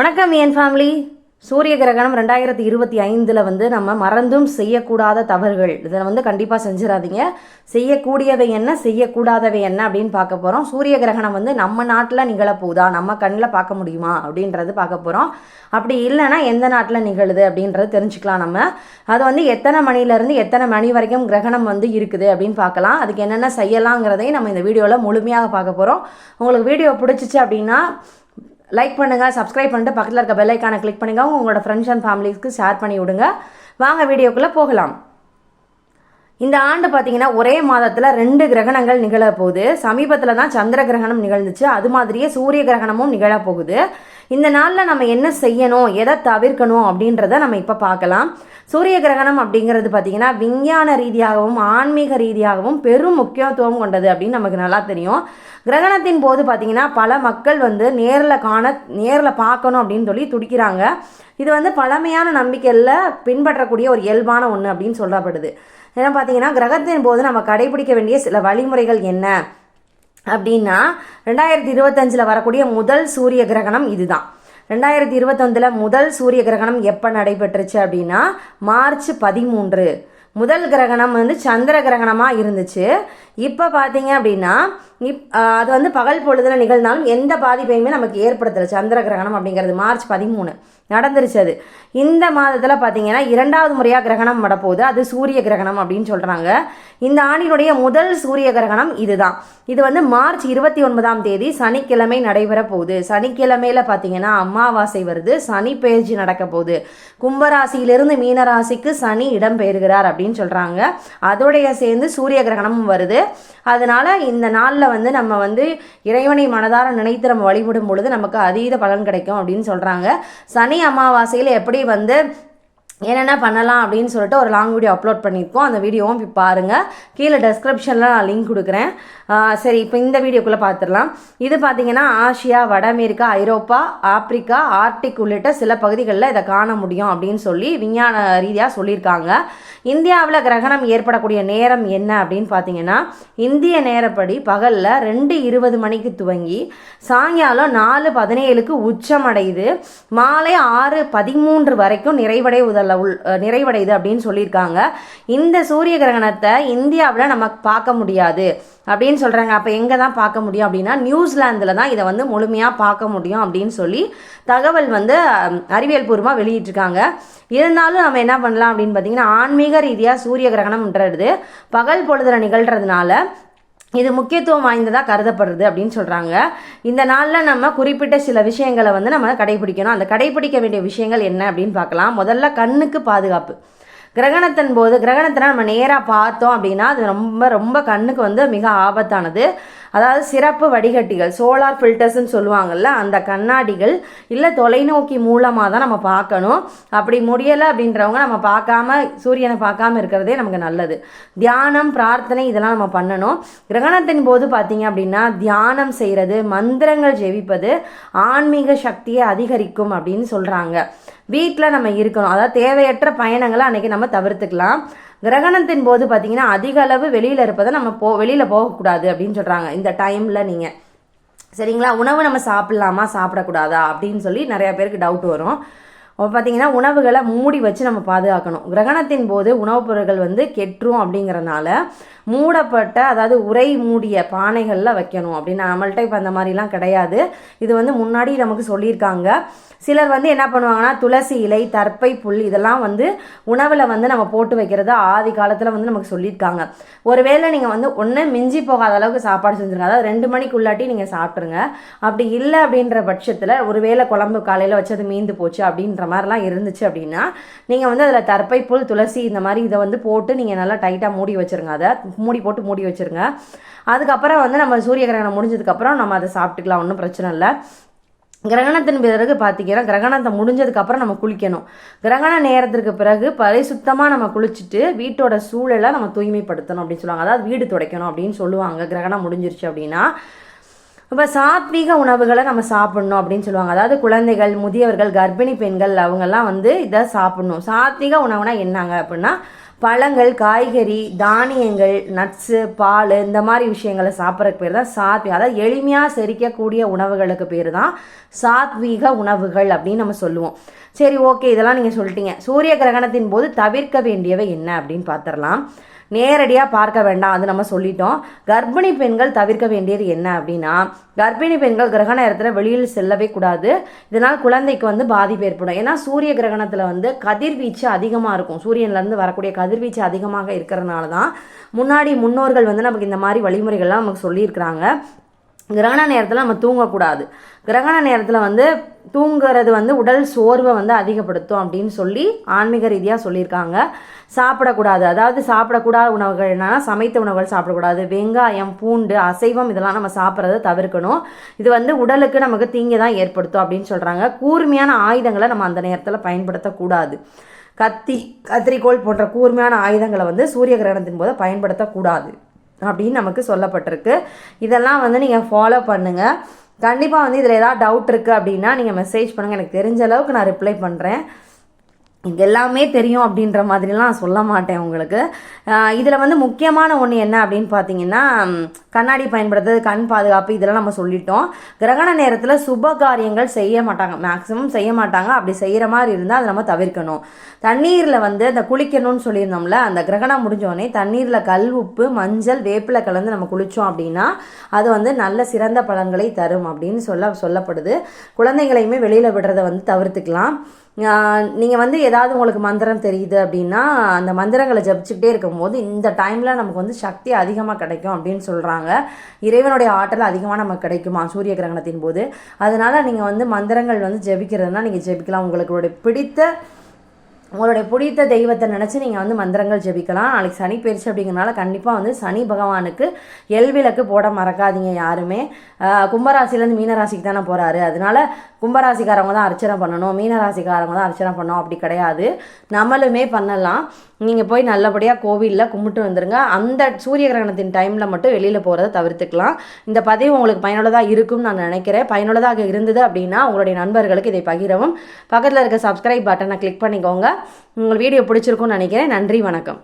வணக்கம் என் ஃபேமிலி சூரிய கிரகணம் ரெண்டாயிரத்தி இருபத்தி ஐந்தில் வந்து நம்ம மறந்தும் செய்யக்கூடாத தவறுகள். இதை வந்து கண்டிப்பாக செஞ்சிடாதீங்க. செய்யக்கூடியவை என்ன செய்யக்கூடாதவை என்ன அப்படின்னு பார்க்க போகிறோம் சூரிய கிரகணம் வந்து நம்ம நாட்டில் நிகழப்போகுதா? நம்ம கண்ணில் பார்க்க முடியுமா? அப்படின்றது பார்க்க போகிறோம் அப்படி இல்லைன்னா எந்த நாட்டில் நிகழுது அப்படின்றது தெரிஞ்சுக்கலாம் நம்ம. அது வந்து எத்தனை மணிலேருந்து எத்தனை மணி வரைக்கும் கிரகணம் வந்து இருக்குது அப்படின்னு பார்க்கலாம். அதுக்கு என்னென்ன செய்யலாங்கிறதையும் நம்ம இந்த வீடியோவில் முழுமையாக பார்க்க போகிறோம் உங்களுக்கு வீடியோ பிடிச்சிச்சு அப்படின்னா லைக் பண்ணுங்கள் சப்ஸ்கிரைப் பண்ணிட்டு பக்கத்தில் இருக்க பெல் கிளிக் பண்ணுங்கள் உங்களோட ஃப்ரெண்ட்ஸ் அண்ட் ஃபேமிலிஸ்க்கு ஷேர் பண்ணி விடுங்க. வாங்க வீடியோக்குள்ளே போகலாம். இந்த ஆண்டு பார்த்தீங்கன்னா ஒரே மாதத்தில் ரெண்டு கிரகணங்கள் நிகழப்போகுது. சமீபத்தில் தான் சந்திர கிரகணம் நிகழ்ந்துச்சு. அது மாதிரியே சூரிய கிரகணமும் நிகழப்போகுது. இந்த நாளில் நம்ம என்ன செய்யணும் எதை தவிர்க்கணும் அப்படின்றத நம்ம இப்போ பார்க்கலாம். சூரிய கிரகணம் அப்படிங்கிறது பார்த்தீங்கன்னா விஞ்ஞான ரீதியாகவும் ஆன்மீக ரீதியாகவும் பெரும் முக்கியத்துவம் கொண்டது அப்படின்னு நமக்கு நல்லா தெரியும். கிரகணத்தின் போது பார்த்திங்கன்னா பல மக்கள் வந்து நேரில் காண நேரில் பார்க்கணும் அப்படின்னு சொல்லி துடிக்கிறாங்க. இது வந்து பழமையான நம்பிக்கையில் பின்பற்றக்கூடிய ஒரு இயல்பான ஒன்று அப்படின்னு சொல்லப்படுது. ஏன்னா பார்த்தீங்கன்னா கிரகத்தின் போது நம்ம கடைபிடிக்க வேண்டிய சில வழிமுறைகள் என்ன? அப்படின்னா ரெண்டாயிரத்தி இருபத்தஞ்சில் வரக்கூடிய முதல் சூரிய கிரகணம் இதுதான். ரெண்டாயிரத்தி இருபத்தொந்தில் முதல் சூரிய கிரகணம் எப்போ நடைபெற்றுச்சு அப்படின்னா மார்ச் பதிமூன்று. முதல் கிரகணம் வந்து சந்திர கிரகணமாக இருந்துச்சு. இப்போ பார்த்தீங்க அப்படின்னா இப் அது வந்து பகல் பொழுதுல நிகழ்ந்தாலும் எந்த பாதிப்பையுமே நமக்கு ஏற்படுத்தலை. சந்திர கிரகணம் அப்படிங்கிறது மார்ச் பதிமூணு. நடந்துருச்சு அது. இந்த மாதத்தில் பார்த்தீங்கன்னா இரண்டாவது முறையாக கிரகணம் வரப்போகுது. அது சூரிய கிரகணம் அப்படின்னு சொல்கிறாங்க இந்த ஆண்டினுடைய முதல் சூரிய கிரகணம் இதுதான். இது வந்து மார்ச் இருபத்தி ஒன்பதாம் தேதி சனிக்கிழமை நடைபெற போகுது சனிக்கிழமையில் பார்த்தீங்கன்னா அமாவாசை வருது. சனி பெயர்ச்சி நடக்க போகுது. கும்பராசியிலிருந்து மீனராசிக்கு சனி இடம் பெயர்கிறார் அப்படின்னு சொல்கிறாங்க அதோடைய சேர்ந்து சூரிய கிரகணமும் வருது. அதனால இந்த நாளில் வந்து நம்ம வந்து இறைவனை மனதார நினைத்து நம்ம வழிபடும் பொழுது நமக்கு அதீத பலன் கிடைக்கும் அப்படின்னு சொல்கிறாங்க சனி அமாவாசையில் எப்படி வந்து என்னென்ன பண்ணலாம் அப்படின்னு சொல்லிட்டு ஒரு லாங் வீடியோ அப்லோட் பண்ணியிருக்கோம். அந்த வீடியோவும் போய் பாருங்கள் கீழே டெஸ்கிரிப்ஷனில் நான் லிங்க் கொடுக்குறேன். சரி இப்போ இந்த வீடியோக்குள்ளே பார்த்துடலாம் இது பார்த்தீங்கன்னா ஆசியா வட அமெரிக்கா ஐரோப்பா ஆப்பிரிக்கா ஆர்டிக் உள்ளிட்ட சில பகுதிகளில் இதை காண முடியும் அப்படின்னு சொல்லி விஞ்ஞான ரீதியாக சொல்லியிருக்காங்க. இந்தியாவில் கிரகணம் ஏற்படக்கூடிய நேரம் என்ன அப்படின்னு பார்த்தீங்கன்னா இந்திய நேரப்படி பகலில் ரெண்டு இருபது மணிக்கு துவங்கி சாயங்காலம் நாலு பதினேழுக்கு உச்சமடையுது. மாலை ஆறு பதிமூன்று வரைக்கும் கிரகணங்களில் உள் நிறைவடையுது அப்படின்னு சொல்லியிருக்காங்க. இந்த சூரிய கிரகணத்தை இந்தியாவில் நம்ம பார்க்க முடியாது அப்படின்னு சொல்கிறாங்க அப்போ எங்கே தான் பார்க்க முடியும் அப்படின்னா நியூசிலாந்தில் தான் இதை வந்து முழுமையாக பார்க்க முடியும் அப்படின்னு சொல்லி தகவல் வந்து அறிவியல் பூர்வமாக வெளியிட்டிருக்காங்க. இருந்தாலும் நம்ம என்ன பண்ணலாம் அப்படின்னு பார்த்தீங்கன்னா ஆன்மீக ரீதியாக சூரிய கிரகணம்ன்றது பகல் பொழுதுல நிகழ்கிறதுனால இது முக்கியத்துவம் வாய்ந்ததாக கருதப்படுறது அப்படின்னு சொல்கிறாங்க இந்த நாளில் நம்ம குறிப்பிட்ட சில விஷயங்களை வந்து நம்ம கடைபிடிக்கணும். அந்த கடைபிடிக்க வேண்டிய விஷயங்கள் என்ன அப்படின்னு பார்க்கலாம். முதல்ல கண்ணுக்கு பாதுகாப்பு. கிரகணத்தின் போது கிரகணத்தை நம்ம நேராக பார்த்தோம் அப்படின்னா அது ரொம்ப ரொம்ப கண்ணுக்கு வந்து மிக ஆபத்தானது. அதாவது சிறப்பு வடிகட்டிகள் சோலார் ஃபில்டர்ஸ்ன்னு சொல்லுவாங்கல்ல அந்த கண்ணாடிகள் இல்லை தொலைநோக்கி மூலமாக தான் நம்ம பார்க்கணும். அப்படி முடியலை அப்படின்றவங்க நம்ம பார்க்காம சூரியனை பார்க்காம இருக்கிறதே நமக்கு நல்லது. தியானம் பிரார்த்தனை இதெல்லாம் நம்ம பண்ணணும். கிரகணத்தின் போது பார்த்தீங்க அப்படின்னா தியானம் செய்கிறது மந்திரங்கள் ஜெபிப்பது ஆன்மீக சக்தியை அதிகரிக்கும் அப்படின்னு சொல்கிறாங்க வீட்டில் நம்ம இருக்கணும். அதாவது தேவையற்ற பயணங்களை அன்றைக்கி நம்ம தவிர்த்துக்கலாம். கிரகணத்தின் போது பார்த்தீங்கன்னா அதிக அளவு வெளியில் இருப்பதை நம்ம போ வெளியில் போகக்கூடாது அப்படின்னு சொல்கிறாங்க இந்த டைமில் நீங்கள் சரிங்களா? உணவு நம்ம சாப்பிட்லாமா? சாப்பிடக்கூடாதா? அப்படின்னு சொல்லி நிறையா பேருக்கு டவுட் வரும். பார்த்தீங்கன்னா உணவுகளை மூடி வச்சு நம்ம பாதுகாக்கணும். கிரகணத்தின் போது உணவுப் பொருட்கள் வந்து கெட்டுரும் அப்படிங்கிறனால மூடப்பட்ட அதாவது உரை மூடிய பானைகளில் வைக்கணும். அப்படின்னு நம்மள்ட்ட இப்போ அந்த மாதிரிலாம் கிடையாது. இது வந்து முன்னாடி நமக்கு சொல்லியிருக்காங்க. சிலர் வந்து என்ன பண்ணுவாங்கன்னா துளசி இலை தற்பை புல் இதெல்லாம் வந்து உணவில் வந்து நம்ம போட்டு வைக்கிறது ஆதி காலத்தில் வந்து நமக்கு சொல்லியிருக்காங்க. ஒருவேளை நீங்கள் வந்து ஒன்று மிஞ்சி போகாத அளவுக்கு சாப்பாடு செஞ்சுருங்க. அதாவது ரெண்டு மணிக்குள்ளாட்டி நீங்கள் சாப்பிட்ருங்க அப்படி இல்லை அப்படின்ற பட்சத்தில் ஒருவேளை குழம்பு காலையில் வச்சது மீந்து போச்சு அப்படின்ற மாதிரிலாம் இருந்துச்சு அப்படின்னா நீங்கள் வந்து அதில் தற்பை புல் துளசி இந்த மாதிரி இதை வந்து போட்டு நீங்கள் நல்லா டைட்டாக மூடி வச்சுருங்க. அதை மூடி போட்டு மூடி வச்சுருங்க. அதுக்கப்புறம் வந்து நம்ம சூரிய கிரகணம் முடிஞ்சதுக்கப்புறம் நம்ம அதை சாப்பிட்டுக்கலாம் ஒன்றும் பிரச்சனை இல்லை. கிரகணத்தின் பிறகு பார்த்தீங்கன்னா கிரகணத்தை முடிஞ்சதுக்கப்புறம் நம்ம குளிக்கணும். கிரகண நேரத்திற்கு பிறகு பரிசுத்தமாக நம்ம குளிச்சுட்டு வீட்டோட சூழலை நம்ம தூய்மைப்படுத்தணும் அப்படின்னு சொல்லுவாங்க. அதாவது வீடு துடைக்கணும் அப்படின்னு சொல்லுவாங்க. கிரகணம் முடிஞ்சிருச்சு அப்படின்னா இப்போ சாத்வீக உணவுகளை நம்ம சாப்பிடணும் அப்படின்னு சொல்லுவாங்க. அதாவது குழந்தைகள் முதியவர்கள் கர்ப்பிணி பெண்கள் அவங்கெல்லாம் வந்து இதை சாப்பிடணும். சாத்வீக உணவுனா என்னங்க அப்படின்னா பழங்கள் காய்கறி தானியங்கள் நட்ஸு பால் இந்த மாதிரி விஷயங்களை சாப்பிட்றதுக்கு பேர் தான் சாத்வி. அதாவது எளிமையாக செரிக்கக்கூடிய உணவுகளுக்கு பேர் தான் சாத்வீக உணவுகள் அப்படின்னு நம்ம சொல்லுவோம். சரி ஓகே இதெல்லாம் நீங்கள் சொல்லிட்டீங்க. சூரிய கிரகணத்தின் போது தவிர்க்க வேண்டியவை என்ன அப்படின்னு பார்த்துடலாம் நேரடியாக பார்க்க வேண்டாம் அது நம்ம சொல்லிட்டோம். கர்ப்பிணி பெண்கள் தவிர்க்க வேண்டியது என்ன அப்படின்னா கர்ப்பிணி பெண்கள் கிரகண நேரத்தில் வெளியில் செல்லவே கூடாது. இதனால் குழந்தைக்கு வந்து பாதிப்பு ஏற்படும். ஏன்னா சூரிய கிரகணத்தில் வந்து கதிர்வீச்சு அதிகமாக இருக்கும். சூரியன்லேருந்து வரக்கூடிய கதிர்வீச்சு அதிகமாக இருக்கிறதுனால தான் முன்னாடி முன்னோர்கள் வந்து நமக்கு இந்த மாதிரி வழிமுறைகள்லாம் நமக்கு சொல்லியிருக்கிறாங்க. கிரகண நேரத்தில் நம்ம தூங்கக்கூடாது. கிரகண நேரத்தில் வந்து தூங்குறது வந்து உடல் சோர்வை வந்து அதிகப்படுத்தும் அப்படின்னு சொல்லி ஆன்மீக ரீதியாக சொல்லியிருக்காங்க. சாப்பிடக்கூடாது. அதாவது சாப்பிடக்கூடாத உணவுகள் என்னென்னா சமைத்த உணவுகள் சாப்பிடக்கூடாது. வெங்காயம் பூண்டு அசைவம் இதெல்லாம் நம்ம சாப்பிட்றத தவிர்க்கணும். இது வந்து உடலுக்கு நமக்கு தீங்கை தான் ஏற்படுத்தும் அப்படின்னு சொல்கிறாங்க கூர்மையான ஆயுதங்களை நம்ம அந்த நேரத்தில் பயன்படுத்தக்கூடாது. கத்தி கத்திரிக்கோள் போன்ற கூர்மையான ஆயுதங்களை வந்து சூரிய கிரகணத்தின் போது பயன்படுத்தக்கூடாது அப்படின்னு நமக்கு சொல்லப்பட்டிருக்கு. இதெல்லாம் வந்து நீங்கள் ஃபாலோ பண்ணுங்கள் கண்டிப்பாக வந்து இதில் ஏதாவது டவுட் இருக்குது அப்படின்னா நீங்கள் மெசேஜ் பண்ணுங்கள் எனக்கு தெரிஞ்ச அளவுக்கு நான் ரிப்ளை பண்ணுறேன் இங்கே எல்லாமே தெரியும் அப்படின்ற மாதிரிலாம் சொல்ல மாட்டேன் உங்களுக்கு. இதில் வந்து முக்கியமான ஒன்று என்ன அப்படின்னு பார்த்தீங்கன்னா கண்ணாடி பயன்படுத்துறது கண் பாதுகாப்பு இதெல்லாம் நம்ம சொல்லிட்டோம். கிரகண நேரத்தில் சுப காரியங்கள் செய்ய மாட்டாங்க. மேக்ஸிமம் செய்ய மாட்டாங்க. அப்படி செய்கிற மாதிரி இருந்தால் அதை நம்ம தவிர்க்கணும். தண்ணீரில் வந்து அந்த குளிக்கணும்னு சொல்லியிருந்தோம்ல அந்த கிரகணம் முடிஞ்சோடனே தண்ணீரில் கல் உப்பு மஞ்சள் வேப்பிலை கலந்து நம்ம குளித்தோம் அப்படின்னா அது வந்து நல்ல சிறந்த பலன்களை தரும் அப்படின்னு சொல்ல சொல்லப்படுது. குழந்தைங்களையுமே வெளியில் விடுறதை வந்து தவிர்த்துக்கலாம். நீங்கள் வந்து ஏதாவது உங்களுக்கு மந்திரம் தெரியுது அப்படின்னா அந்த மந்திரங்களை ஜபிச்சுக்கிட்டே இருக்கும்போது இந்த டைமில் நமக்கு வந்து சக்தி அதிகமாக கிடைக்கும் அப்படின்னு சொல்கிறாங்க இறைவனுடைய ஆற்றல் அதிகமாக நமக்கு கிடைக்குமா சூரிய கிரகணத்தின் போது? அதனால் நீங்கள் வந்து மந்திரங்கள் வந்து ஜெபிக்கிறதுனா நீங்கள் ஜெபிக்கலாம். உங்களுக்கு பிடித்த உங்களுடைய பிடித்த தெய்வத்தை நினச்சி நீங்கள் வந்து மந்திரங்கள் ஜெபிக்கலாம். நாளைக்கு சனி பயிற்சி அப்படிங்கிறனால கண்டிப்பாக வந்து சனி பகவானுக்கு எல் விளக்கு போட மறக்காதீங்க யாருமே. கும்பராசிலேருந்து மீனராசிக்கு தானே போகிறாரு அதனால கும்பராசிக்காரவங்க தான் அர்ச்சனை பண்ணணும் மீனராசிக்காரவங்க தான் அர்ச்சனை பண்ணணும் அப்படி கிடையாது. நம்மளுமே பண்ணலாம். நீங்கள் போய் நல்லபடியாக கோவிலில் கும்பிட்டு வந்துருங்க. அந்த சூரிய கிரகணத்தின் டைமில் மட்டும் வெளியில் போகிறத தவிர்த்துக்கலாம். இந்த பதிவு உங்களுக்கு பயனுள்ளதாக இருக்கும்னு நான் நினைக்கிறேன். பயனுள்ளதாக இருந்தது அப்படின்னா உங்களுடைய நண்பர்களுக்கு இதை பகிரவும். பக்கத்தில் இருக்க சப்ஸ்கிரைப் பட்டனை கிளிக் பண்ணிக்கோங்க. உங்கள் வீடியோ பிடிச்சிருக்கும்னு நினைக்கிறேன். நன்றி வணக்கம்.